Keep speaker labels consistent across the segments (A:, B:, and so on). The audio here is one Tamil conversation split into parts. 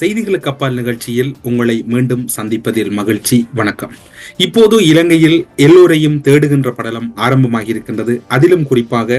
A: செய்திகளுக்கு அப்பால் நிகழ்ச்சியில் உங்களை மீண்டும் சந்திப்பதில் மகிழ்ச்சி. வணக்கம். இப்போது இலங்கையில் எல்லோரையும் தேடுகின்ற படலம் ஆரம்பமாகி இருக்கின்றது அதிலும் குறிப்பாக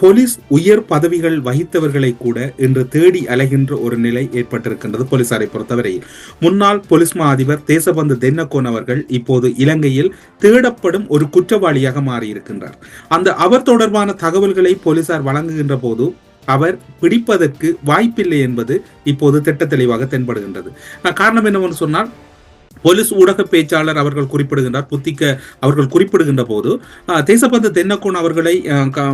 A: போலீஸ் உயர் பதவிகள் வகித்தவர்களை கூட இன்று தேடி அலைகின்ற ஒரு நிலை ஏற்பட்டிருக்கின்றது போலீசாரை பொறுத்தவரையில் முன்னாள் போலீஸ் மா அதிபர் தேசபந்து தென்னக்கோன் அவர்கள் இப்போது இலங்கையில் தேடப்படும் ஒரு குற்றவாளியாக மாறியிருக்கின்றார். அந்த அவர் தொடர்பான தகவல்களை போலீசார் வழங்குகின்ற போது அவர் பிடிப்பதற்கு வாய்ப்பில்லை என்பது இப்போது திட்ட தெளிவாக தென்படுகின்றது காரணம் என்னவென்று சொன்னால் போலீஸ் ஊடக பேச்சாளர் அவர்கள் குறிப்பிடுகின்றார் புத்திக்க அவர்கள் குறிப்பிடுகின்ற போது அஹ், தேசபந்து தென்னக்கோன் அவர்களை க-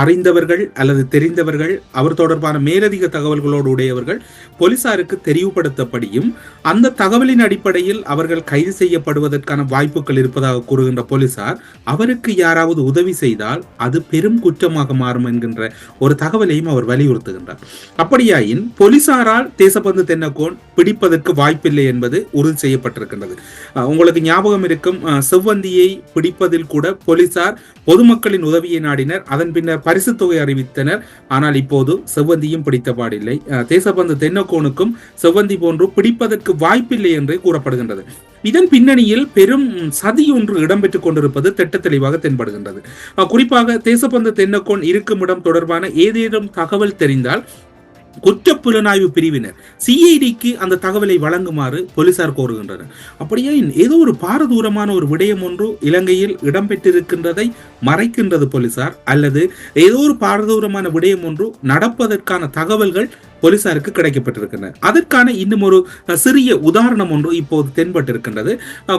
A: அறிந்தவர்கள் அல்லது தெரிந்தவர்கள் அவர் தொடர்பான மேலதிக தகவல்களோடு உடையவர்கள் போலீசாருக்கு தெரிவுபடுத்தப்படியும் அந்த தகவலின் அடிப்படையில் அவர்கள் கைது செய்யப்படுவதற்கான வாய்ப்புகள் இருப்பதாக கூறுகின்ற போலீசார் அவருக்கு யாராவது உதவி செய்தால் அது பெரும் குற்றமாக மாறும் என்கின்ற ஒரு தகவலையும் அவர் வலியுறுத்துகின்றார். அப்படியாயின் போலீசாரால் தேசப்பந்து தென்னக்கோன் பிடிப்பதற்கு வாய்ப்பில்லை என்பது உறுதி செய்யப்பட்டிருக்கின்றது. உங்களுக்கு ஞாபகம் இருக்கும் செவ்வந்தியை பிடிப்பதில் கூட போலீசார் பொதுமக்களின் உதவியை நாடினர். அதன் பின்னர் பரிசு தொகை அறிவித்தனர். ஆனால் இப்போது செவ்வந்தியும் பிடித்தபாடில்லை தேசபந்து தென்னக்கோனுக்கும் செவ்வந்தி போன்று பிடிப்பதற்கு வாய்ப்பில்லை என்றே கூறப்படுகின்றது. இதன் பின்னணியில் பெரும் சதி ஒன்று இடம்பெற்றுக் கொண்டிருப்பது திட்ட தெளிவாக தென்படுகின்றது. குறிப்பாக தேசபந்து தென்னக்கோன் இருக்கும் இடம் தொடர்பான ஏதேனும் தகவல் தெரிந்தால் குற்ற புலனாய்வு பிரிவினர் சிஐடிக்கு அந்த தகவலை வழங்குமாறு போலீசார் கோருகின்றனர். அப்படியே ஏதோ ஒரு பாரதூரமான ஒரு விடயம் ஒன்று இலங்கையில் இடம்பெற்றிருக்கின்றதை மறைக்கின்றது போலீசார் அல்லது ஏதோ ஒரு பாரதூரமான விடயம் ஒன்று நடப்பதற்கான தகவல்கள் போலீசாருக்கு கிடைக்கப்பட்டிருக்கின்றன. அதற்கான இன்னும் ஒரு சிறிய உதாரணம் ஒன்று இப்போது தென்பட்டிருக்கின்றது.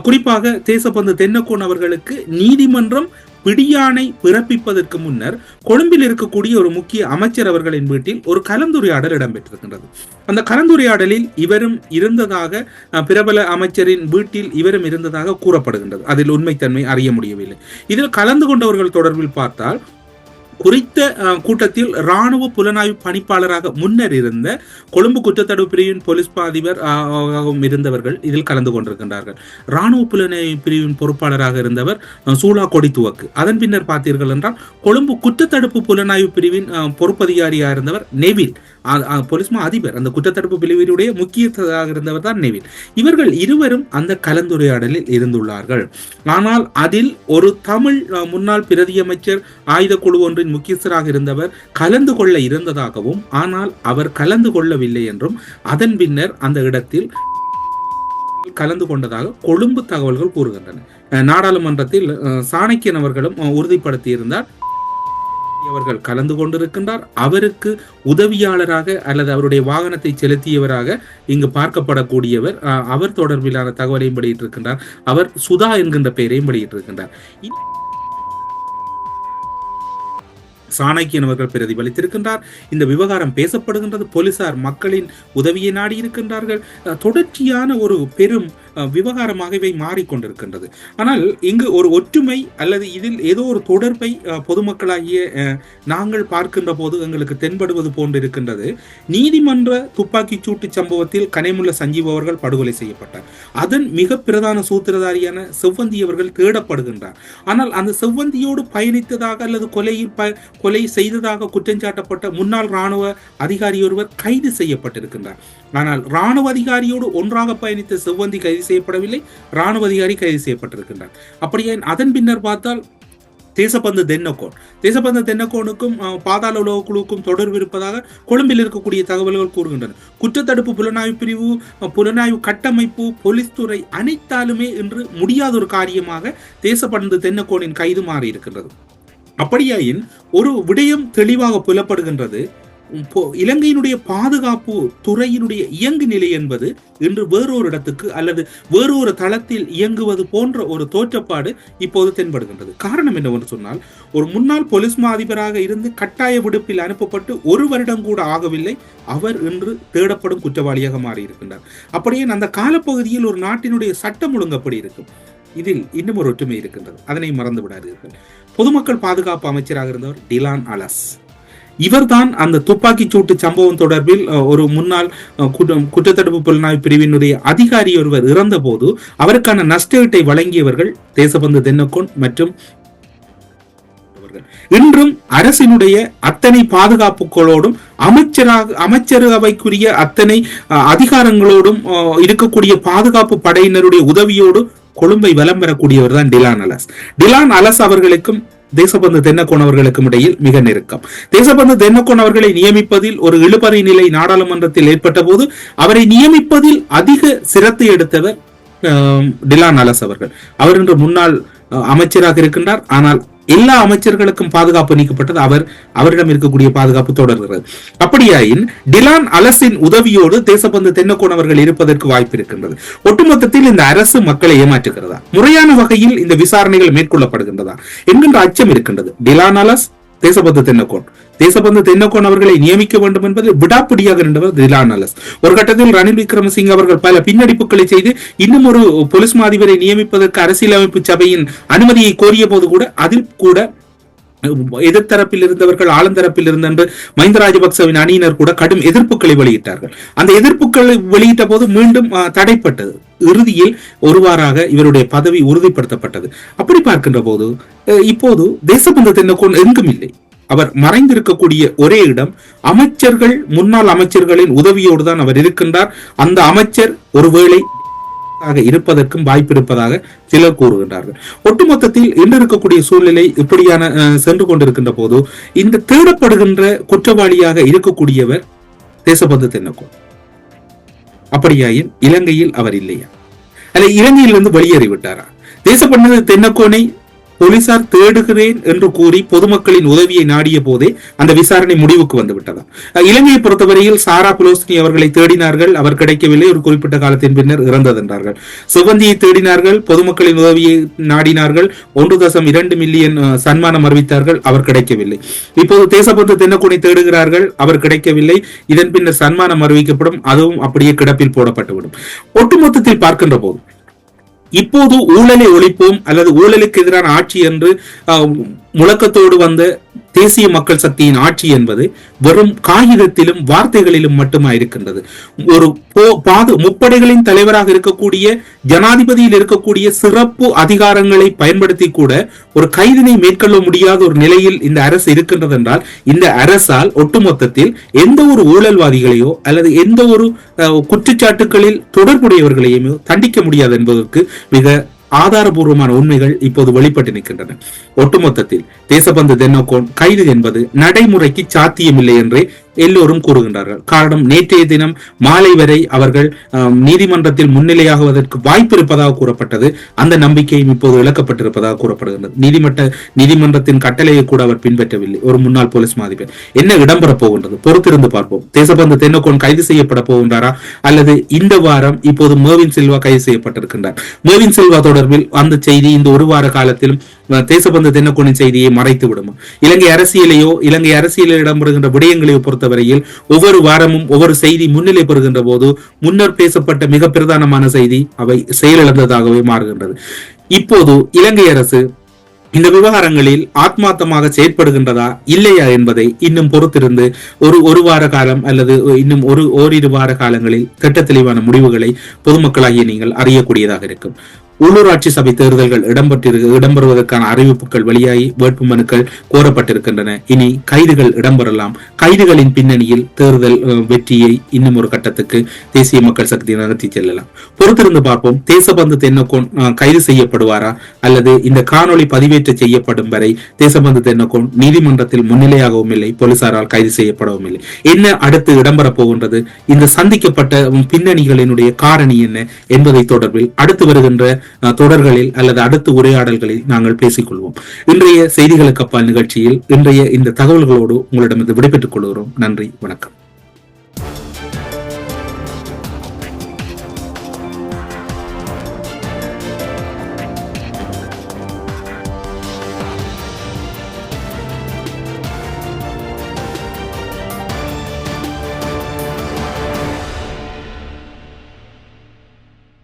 A: குறிப்பாக தேசப்பந்து தென்னக்கோன் அவர்களுக்கு நீதிமன்றம் பிடியானை பிறப்பிப்பதற்கு முன்னர் கொழும்பில் இருக்கக்கூடிய ஒரு முக்கிய அமைச்சர் அவர்களின் வீட்டில் ஒரு கலந்துரையாடல் இடம்பெற்றிருக்கின்றது. அந்த கலந்துரையாடலில் இவரும் இருந்ததாக பிரபல அமைச்சரின் வீட்டில் இவரும் இருந்ததாக கூறப்படுகின்றது. அதில் உண்மைத்தன்மை அறிய முடியவில்லை. இதில் கலந்து கொண்டவர்கள் தொடர்பில் பார்த்தால் குறித்த கூட்டத்தில் ராணுவ புலனாய்வு பணிப்பாளராக முன்னர் இருந்த கொழும்பு குற்றத்தடுப்பு பிரிவின் போலீஸ் மா அதிபர் இருந்தவர்கள் இதில் கலந்து கொண்டிருக்கின்றார்கள். ராணுவ புலனாய்வு பிரிவின் பொறுப்பாளராக இருந்தவர் சூலா சூலா கொடித்துவக்கு அதன் பின்னர் பார்த்தீர்கள் என்றால் கொழும்பு குற்றத்தடுப்பு புலனாய்வு பிரிவின் பொறுப்பதிகாரியாக இருந்தவர் நெவில். அ- போலீஸ் அதிபர். அந்த குற்றத்தடுப்பு பிரிவினுடைய முக்கியதாக இருந்தவர் தான் நெவில். இவர்கள் இருவரும் அந்த கலந்துரையாடலில் இருந்துள்ளார்கள். ஆனால் அதில் ஒரு தமிழ் முன்னாள் பிரதியமைச்சர் ஆயுத குழு ஒன்றின் முக்கியஸ்தராக இருந்தவர் கலந்து கொள்ள இருந்ததாகவும் ஆனால் அவர் கலந்து கொள்ளவில்லை என்றும் அதன் பின்னர் அந்த இடத்தில் கலந்து கொண்டதாக கொழும்பு தகவல்கள் கூறுகின்றன. நாடாளுமன்றத்தில் சாணக்கியன் அவர்களும் உறுதிப்படுத்தியிருந்தார். அவர்கள் கலந்து கொண்டிருக்கின்றார். அவருக்கு உதவியாளராக அல்லது அவருடைய வாகனத்தை செலுத்தியவராக இங்கு பார்க்கப்படக்கூடியவர் அவர் தொடர்பிலான தகவலையும் வெளியிட்டிருக்கின்றார். அவர் சுதா என்கின்ற பெயரையும் வெளியிட்டிருக்கின்றார். சாணக்கியன் அவர்கள் பிரதிபலித்திருக்கின்றார். இந்த விவகாரம் பேசப்படுகின்றது. போலீசார் மக்களின் உதவியை நாடி இருக்கின்றார்கள். தொடர்ச்சியான ஒரு பெரும் அஹ், விவகாரமாக இவை மாறிக்கொண்டிருக்கின்றது. ஆனால் இங்கு ஒரு ஒற்றுமை அல்லது இதில் ஏதோ ஒரு தொடர்பை பொதுமக்களாகிய நாங்கள் பார்க்கின்ற போது எங்களுக்கு தென்படுவது போன்றிருக்கின்றது. நீதிமன்ற துப்பாக்கிச் சூட்டு சம்பவத்தில் கனைமுள்ள சஞ்சீவ் அவர்கள் படுகொலை செய்யப்பட்டார். அதன் மிக பிரதான சூத்திரதாரியான செவ்வந்தி அவர்கள் தேடப்படுகின்றார். ஆனால் அந்த செவ்வந்தியோடு பயணித்ததாக அல்லது கொலையில் ப- கொலை செய்ததாக குற்றஞ்சாட்டப்பட்ட முன்னாள் ராணுவ அதிகாரி ஒருவர் கைது செய்யப்பட்டிருக்கின்றார். ஆனால் ராணுவ அதிகாரியோடு ஒன்றாக பயணித்த செவ்வந்தி கைது செய்யப்படவில்லை. ராணுவ அதிகாரி கைது செய்யப்பட்டிருக்கின்றார். அப்படியே அதன் பின்னர் பார்த்தால் தேசப்பந்து தென்னக்கோன் தேசப்பந்து தென்னக்கோனுக்கும் பாதாள உலக குழுவுக்கும் தொடர்பு இருப்பதாக கொழும்பில் இருக்கக்கூடிய தகவல்கள் கூறுகின்றன. குற்றத்தடுப்பு புலனாய்வு பிரிவு புலனாய்வு கட்டமைப்பு போலீஸ் துறை அனைத்தாலுமே இன்று முடியாத ஒரு காரியமாக தேசப்பந்து தென்னக்கோனின் கைது மாறி இருக்கின்றது அப்படியாயின் ஒரு விடயம் தெளிவாக புலப்படுகின்றது. இலங்கையினுடைய பாதுகாப்பு துறையினுடைய இயங்கு நிலை என்பது இன்று வேறொரு இடத்துக்கு அல்லது வேறொரு தளத்தில் இயங்குவது போன்ற ஒரு தோற்றப்பாடு இப்போது தென்படுகின்றது. காரணம் என்னவென்று சொன்னால் ஒரு முன்னாள் போலீஸ் மாதிபராக இருந்து கட்டாய விடுப்பில் அனுப்பப்பட்டு ஒரு வருடம் கூட ஆகவில்லை அவர் இன்று தேடப்படும் குற்றவாளியாக மாறியிருக்கின்றார். அப்படியே அந்த காலப்பகுதியில் ஒரு நாட்டினுடைய சட்டம் ஒழுங்கப்படி இருக்கும். இதில் இன்னும் ஒரு ஒற்றுமை இருக்கின்றது. அதனை மறந்து விடாதீர்கள். பொதுமக்கள் பாதுகாப்பு அமைச்சராக இருந்தவர் டிலான் அலஸ். இவர்தான் அந்த துப்பாக்கி சூட்டு சம்பவம் தொடர்பில் ஒரு முன்னாள் குற்றத்தடுப்பு புலனாய்வு பிரிவினுடைய அதிகாரி ஒருவர் இறந்தபோது அவருக்கான நஷ்டஈட்டை வழங்கியவர்கள் தேசபந்து தென்னக்கோன் மற்றும் இன்றும் அரசினுடைய அத்தனை பாதுகாப்புகளோடும் அமைச்சராக அமைச்சரவைக்குரிய அத்தனை அதிகாரங்களோடும் இருக்கக்கூடிய பாதுகாப்பு படையினருடைய உதவியோடு கொழும்பை வலம் பெறக்கூடியவர் தான் டிலான் அலஸ். டிலான் அலஸ் அவர்களுக்கும் தேசபந்து தென்னக்கோன் அவர்களுக்கும் இடையில் மிக நெருக்கம். தேசபந்து தென்னக்கோன் அவர்களை நியமிப்பதில் ஒரு இழுபறி நிலை நாடாளுமன்றத்தில் ஏற்பட்ட போது அவரை நியமிப்பதில் அதிக சிரத்தை எடுத்தவர் டிலான் அலஸ் அவர்கள். அவர் இன்று முன்னாள் அஹ், அமைச்சராக இருக்கின்றார். ஆனால் எல்லா அமைச்சர்களுக்கும் பாதுகாப்பு நீக்கப்பட்டது அவர் அவரிடம் இருக்கக்கூடிய பாதுகாப்பு தொடர்கிறது. அப்படியாயின் டிலான் அலசின் உதவியோடு தேசப்பந்து தென்னக்கோன் அவர்கள் இருப்பதற்கு வாய்ப்பு இருக்கின்றது. ஒட்டுமொத்தத்தில் இந்த அரசு மக்களை ஏமாற்றுகிறதா? முறையான வகையில் இந்த விசாரணைகள் மேற்கொள்ளப்படுகின்றதா? என்கின்ற அச்சம் இருக்கின்றது. டிலான் அலஸ் தேசபந்து தென்னக்கோன் தேசபந்து தென்னக்கோன் அவர்களை நியமிக்க வேண்டும் என்பது விடாப்பிடியாக இருந்தவர் திலான் அலஸ் ஒரு கட்டத்தில் ரணில் விக்ரமசிங்க அவர்கள் பல பின்னடிப்புகளை செய்து இன்னும் ஒரு போலீஸ் மாதிபரை நியமிப்பதற்கு அரசியலமைப்பு சபையின் அனுமதியை கோரிய போது கூட அதில் கூட எதிர்த்தரப்பில் இருந்தவர்கள் ஆளுந்தரப்பில் இருந்த என்று மஹிந்த ராஜபக்சவின் அணியினர் கூட கடும் எதிர்ப்புகளை வெளியிட்டார்கள். அந்த எதிர்ப்புகளை வெளியிட்ட போது மீண்டும் தடைப்பட்டது. இறுதியில் ஒருவாறாக இவருடைய பதவி உறுதிப்படுத்தப்பட்டது. அப்படி பார்க்கின்ற போது இப்போது தேசபந்து தென்னக்கோன் எங்கும் இல்லை. அவர் மறைந்திருக்கக்கூடிய ஒரே இடம் அமைச்சர்கள் முன்னாள் அமைச்சர்களின் உதவியோடு தான் அவர் இருக்கின்றார். அந்த அமைச்சர் ஒருவேளை ஆக இருப்பதற்கும் வாய்ப்பு இருப்பதாக சிலர் கூறுகின்றார்கள். ஒட்டுமொத்தத்தில் இன்று இருக்கக்கூடிய சூழ்நிலை இப்படியான சென்று கொண்டிருக்கின்ற போது இந்த தேடப்படுகின்ற குற்றவாளியாக இருக்கக்கூடியவர் தேசபந்து தென்னக்கோன். அப்படியாயின் இலங்கையில் அவர் இல்லையா? அல்ல இலங்கையிலிருந்து வெளியேறிவிட்டாரா? தேசப்பண்ணது தென்னக்கோனை போலீசார் தேடுகிறேன் என்று கூறி பொதுமக்களின் உதவியை நாடிய போதே அந்த விசாரணை முடிவுக்கு வந்து விட்டதா இலங்கையை பொறுத்தவரையில் சாரா புலோஸ்னி அவர்களை தேடினார்கள். அவர் கிடைக்கவில்லை. ஒரு குறிப்பிட்ட காலத்தின் பின்னர் இறந்ததென்றார்கள். சுகந்தியை தேடினார்கள். பொதுமக்களின் உதவியை நாடினார்கள். ஒன்று தசம் இரண்டு மில்லியன் சன்மானம் அறிவித்தார்கள் அவர் கிடைக்கவில்லை. இப்போது தேசப்பந்து தென்னக்குடி தேடுகிறார்கள். அவர் கிடைக்கவில்லை. இதன் பின்னர் சன்மானம் அறிவிக்கப்படும் அதுவும் அப்படியே கிடப்பில் போடப்பட்டுவிடும். ஒட்டுமொத்தத்தில் பார்க்கின்ற போது இப்போது ஊழலை ஒழிப்போம் அல்லது ஊழலுக்கு எதிரான ஆட்சி என்று முழக்கத்தோடு வந்த தேசிய மக்கள் சக்தியின் ஆட்சி என்பது வெறும் காகிதத்திலும் வார்த்தைகளிலும் மட்டுமா இருக்கின்றது? ஒரு பாது முப்படைகளின் தலைவராக இருக்கக்கூடிய ஜனாதிபதியில் இருக்கக்கூடிய சிறப்பு அதிகாரங்களை பயன்படுத்தி கூட ஒரு கைதினை மேற்கொள்ள முடியாத ஒரு நிலையில் இந்த அரசு இருக்கின்றது என்றால் இந்த அரசால் ஒட்டுமொத்தத்தில் எந்த ஒரு ஊழல்வாதிகளையோ அல்லது எந்த ஒரு அஹ், குற்றச்சாட்டுகளில் தொடர்புடையவர்களையுமே தண்டிக்க முடியாது என்பதற்கு மிக ஆதாரபூர்வமான உண்மைகள் இப்போது வெளிப்பட்டு நிற்கின்றன. ஒட்டுமொத்தத்தில் தேசபந்து தென்னோகோன் கைது என்பது நடைமுறைக்கு சாத்தியமில்லை என்றே எல்லோரும் கூறுகின்றார்கள். காரணம் நேற்றைய தினம் மாலை வரை அவர்கள் நீதிமன்றத்தில் முன்னிலையாகுவதற்கு வாய்ப்பு இருப்பதாக கூறப்பட்டது. அந்த நம்பிக்கையும் இப்போது இழக்கப்பட்டிருப்பதாக கூறப்படுகின்றது. நீதிமன்ற நீதிமன்றத்தின் கட்டளையை கூட அவர் பின்பற்றவில்லை. ஒரு முன்னாள் போலீஸ் மாதிபர் என்ன இடம்பெறப் போகின்றது? பொறுத்திருந்து பார்ப்போம். தேசபந்து தென்னக்கோன் கைது செய்யப்பட போகின்றாரா? அல்லது இந்த வாரம் இப்போது மேவின் செல்வா கைது செய்யப்பட்டிருக்கின்றார். மேவின் செல்வா தொடர்பில் அந்த செய்தி இந்த ஒரு வார காலத்திலும் தேசபந்து தென்னக்கோனின் செய்தியை மறைத்து விடுமா இலங்கை அரசியலையோ இலங்கை அரசியலில் இடம்பெறுகின்ற விடயங்களையோ பொறுத்தவரையில் ஒவ்வொரு வாரமும் ஒவ்வொரு செய்தி முன்னிலை பெறுகின்ற போது முன்னர் பேசப்பட்ட மிக பிரதானமான செய்தி அவை செயலிழந்ததாகவே மாறுகின்றது. இப்போது இலங்கை அரசு இந்த விவகாரங்களில் ஆத்மார்த்தமாக செயற்படுகின்றதா இல்லையா என்பதை இன்னும் பொறுத்திருந்து ஒரு ஒரு வார காலம் அல்லது இன்னும் ஒரு ஓரிரு வார காலங்களில் திட்ட தெளிவான முடிவுகளை பொதுமக்களாகிய நீங்கள் அறியக்கூடியதாக இருக்கும். உள்ளூராட்சி சபை தேர்தல்கள் இடம்பெற்றிரு இடம்பெறுவதற்கான அறிவிப்புகள் வெளியாகி வேட்புமனுக்கள் கோரப்பட்டிருக்கின்றன. இனி கைதுகள் இடம்பெறலாம். கைதுகளின் பின்னணியில் தேர்தல் வெற்றியை இன்னும் ஒரு கட்டத்துக்கு தேசிய மக்கள் சக்தி நகர்த்தி செல்லலாம். பொறுத்திருந்து பார்ப்போம். தேசபந்து தென்னக்கோன் கைது செய்யப்படுவாரா? அல்லது இந்த காணொளி பதிவேற்ற செய்யப்படும் வரை தேசபந்து தென்னக்கோன் நீதிமன்றத்தில் முன்னிலையாகவும் இல்லை போலீசாரால் கைது செய்யப்படவும் இல்லை. என்ன அடுத்து இடம்பெற போகின்றது? இந்த சந்திக்கப்பட்ட பின்னணிகளினுடைய காரணி என்ன என்பதை தொடர்பில் அடுத்து வருகின்ற தொடர்களில் அல்லது அடுத்த உரையாடல்களில் நாங்கள் பேசிக்கொள்வோம். இன்றைய செய்திகளுக்கு அப்பால் நிகழ்ச்சியில் இன்றைய இந்த தகவல்களோடு உங்களிடமிருந்து விடைபெற்றுக் கொள்கிறோம். நன்றி வணக்கம்.